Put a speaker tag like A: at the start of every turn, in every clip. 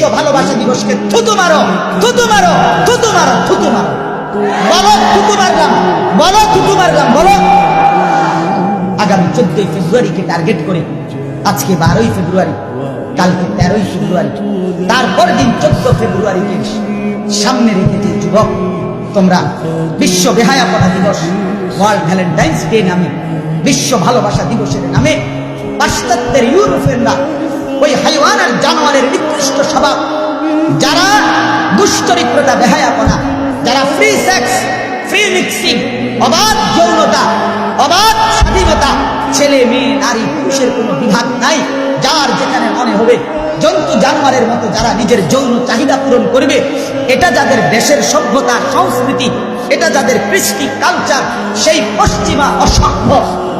A: বিশ্ব ভালোবাসা দিবসকে থুতু মারো থুতু মারো থুতু মারো থুতু মারো। বলো, থুতু মারলাম, বলো, থুতু মারলাম, বলো। আগামী চোদ্দই ফেব্রুয়ারিকে টার্গেট করে আজকে বারোই ফেব্রুয়ারি, কালকে তেরোই ফেব্রুয়ারি, তারপর দিন চোদ্দ ফেব্রুয়ারিকে সামনে রেখে যে যুবক, তোমরা বিশ্ব বেহায়াপনা দিবস, ওয়ার্ল্ড ভ্যালেন্টাইন্স ডে নামে, বিশ্ব ভালোবাসা দিবসের নামে, পাশ্চাত্যের ইউরোপিয়ানরা ওই হাইওয়ান আর জানোয়ারের নিকৃষ্ট স্বভাব যারা দুশ্চরিত্রতা, বেহায়াপনা, যারা ফ্রি সেক্স ফ্রি মিক্সিং অবাধ যৌনতা, অবাধ স্বাধীনতা, ছেলে, মেয়ে, নারী, পুরুষের কোনো বিভাগ নাই, যার যেখানে মনে হবে জন্তু, জানোয়ারের মতো যারা নিজের যৌন চাহিদা পূরণ করবে, এটা যাদের দেশের সভ্যতা, সংস্কৃতি, এটা যাদের কৃষ্টি কালচার সেই পশ্চিমা অসভ্য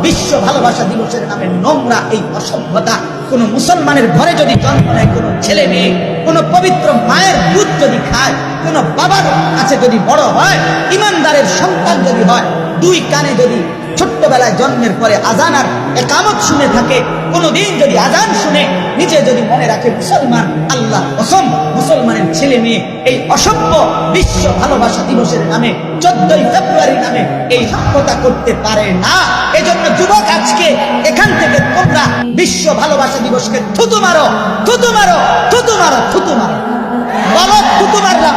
A: বিশ্ব ভালোবাসা দিবসের নামে নোংরা এই অসভ্যতা। কোন মুসলমানের ঘরে যদি জন্ম নেয় কোন ছেলে মেয়ে, কোনো পবিত্র মায়ের দুধ যদি খায়, কোনো বাবার কাছে যদি বড় হয়, ইমানদারের সন্তান যদি হয় দুই কানে যদি ছোট্টবেলায় জন্মের পরে আজান আর একামত শুনে থাকে, কোনোদিন যদি আজান শুনে নিজে যদি মনে রাখে মুসলমান আল্লাহ অসম মুসলমানের ছেলে মেয়ে, এই অসভ্য বিশ্ব ভালোবাসা দিবসের নামে, চোদ্দই ফেব্রুয়ারি নামে এই সভ্যতা করতে পারে না। এজন্য যুবক আজকে এখান থেকে তোমরা বিশ্ব ভালোবাসা দিবসকে থুতু মারো থুতু মারো থুতু মারো থুতু মারো। বলো, থুতু মারলাম,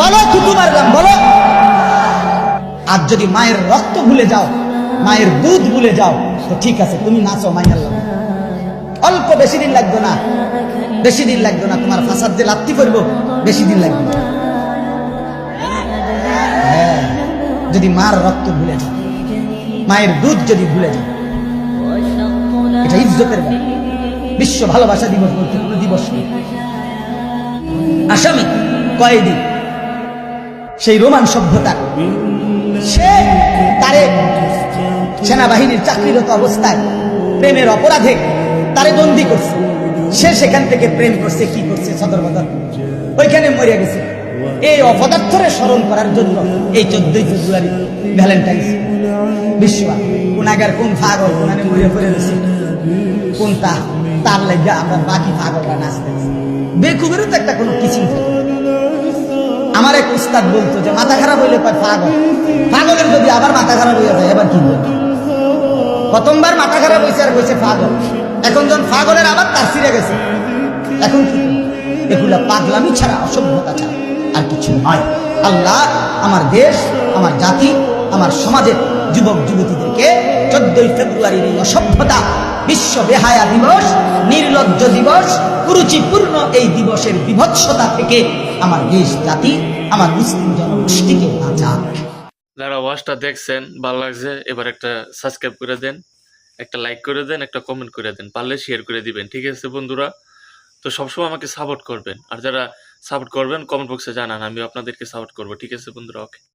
A: বলো, থুতু মারলাম, বলো। আর যদি মায়ের রক্ত ভুলে যাও মায়ের দুধ ভুলে যাও তো ঠিক আছে তুমি নাচো মাইয়ার লাগে অল্প বেশি দিন লাগবে না বেশি দিন লাগবে না তোমার ফাঁসাদ যে লাত্তি করব বেশি দিন লাগবে না। হ্যাঁ, যদি মার রক্ত ভুলে যাও মায়ের দুধ যদি ভুলে যাও এটা ইজ্জতের বিশ্ব ভালোবাসা দিবস বলতে কোনো দিবস নেই আসামি কয়েদি সেই রোমান সভ্যতার সে তারে সেনাবাহিনীর চাকরিরত অবস্থায় প্রেমের অপরাধে তারে বন্দি করছে। সে সেখান থেকে প্রেম করছে, কি করছে সদর বদর ওইখানে মরিয়া গেছে। এই অপদার্থরে স্মরণ করার জন্য এই চোদ্দই ফেব্রুয়ারি ভ্যালেন্টাইন্স বিশ্ব কোনাগার কোন ফাগল কোনানে মরিয়া পড়ে গেছে। কোনটা? তার লাগে আমরা বাকি পাগলরা নাচতে বেকুবেরও তো একটা কোনো থাকে। আমার এক উস্তাদ বলতো যে, মাথা খারাপ হইলে কয়, পাগল। পাগলের যদি আবার মাথা খারাপ হয়ে যায়, এবার কি বলব? প্রথমবার মাথা খারাপ হয়েছে আর কইছে পাগল। এখন যখন পাগলের আবার তার সিরে গেছে। এখন কি? এগুলা পাগলামি ছাড়া, অসভ্যতা ছাড়া আর কিছু নয়। আল্লাহ আমার দেশ, আমার জাতি, আমার সমাজের যুবক যুবতীদেরকে চোদ্দই ফেব্রুয়ারির এই অসভ্যতা বিশ্ব বেহায়া দিবস, নির্লজ্জ দিবস, কুরুচিপূর্ণ এই দিবসের বিভৎসতা থেকে আমার দেশ জাতি, আমার মুসলিম জনগোষ্ঠীকে বাঁচাক।
B: যারা ওয়াচটা দেখছেন, ভালো লাগছে, এবার একটা সাবস্ক্রাইব করে দেন, একটা লাইক করে দেন, একটা কমেন্ট করে দেন, পারলে শেয়ার করে দিবেন, ঠিক আছে বন্ধুরা? তো সবসময় আমাকে সাপোর্ট করবেন, আর যারা সাপোর্ট করবেন কমেন্ট বক্সে জানান আমি আপনাদেরকে সাপোর্ট করব, ঠিক আছে বন্ধুরা? ওকে